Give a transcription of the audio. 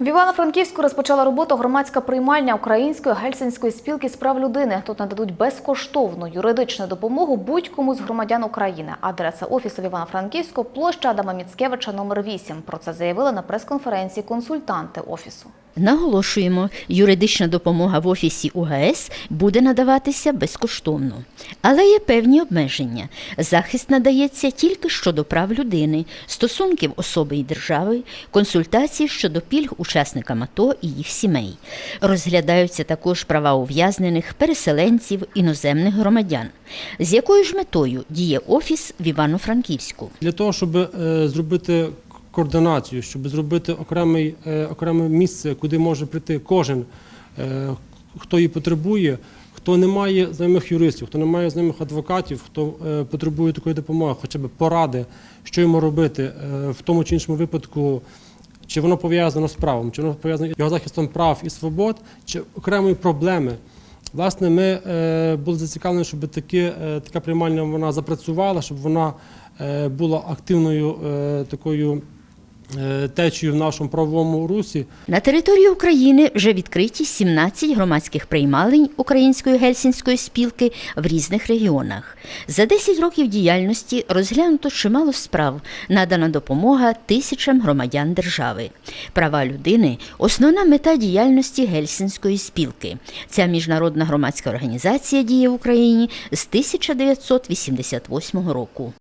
В Івано-Франківську розпочала роботу громадська приймальня Української гельсінської спілки з прав людини. Тут нададуть безкоштовну юридичну допомогу будь-кому з громадян України. Адреса офісу в Івано-Франківську площа Адама Міцкевича номер 8. Про це заявили на прес-конференції консультанти офісу. Наголошуємо, юридична допомога в офісі УГС буде надаватися безкоштовно. Але є певні обмеження. Захист надається тільки щодо прав людини, стосунків особи і держави, консультації щодо пільг учасникам АТО і їх сімей. Розглядаються також права ув'язнених, переселенців, іноземних громадян. З якою ж метою діє офіс в Івано-Франківську? Для того, щоб е, зробити координацію, щоб зробити окремий, е, окреме місце, куди може прийти кожен, е, хто її потребує, хто не має знайомих юристів, хто не має знайомих адвокатів, хто е, потребує такої допомоги, хоча б поради, що йому робити в тому чи іншому випадку. Чи воно пов'язано з правом, чи воно пов'язано його захистом прав і свобод, чи окремої проблеми. Власне, ми були зацікавлені, щоб такі, е, така приймальня вона запрацювала, щоб вона була активною такою е, течією в нашому правовому русі. На території України вже відкриті 17 громадських приймалень Української гельсінської спілки в різних регіонах. За 10 років діяльності розглянуто чимало справ, надана допомога тисячам громадян держави. Права людини основна мета діяльності Гельсінської спілки. Ця міжнародна громадська організація діє в Україні з 1988 року.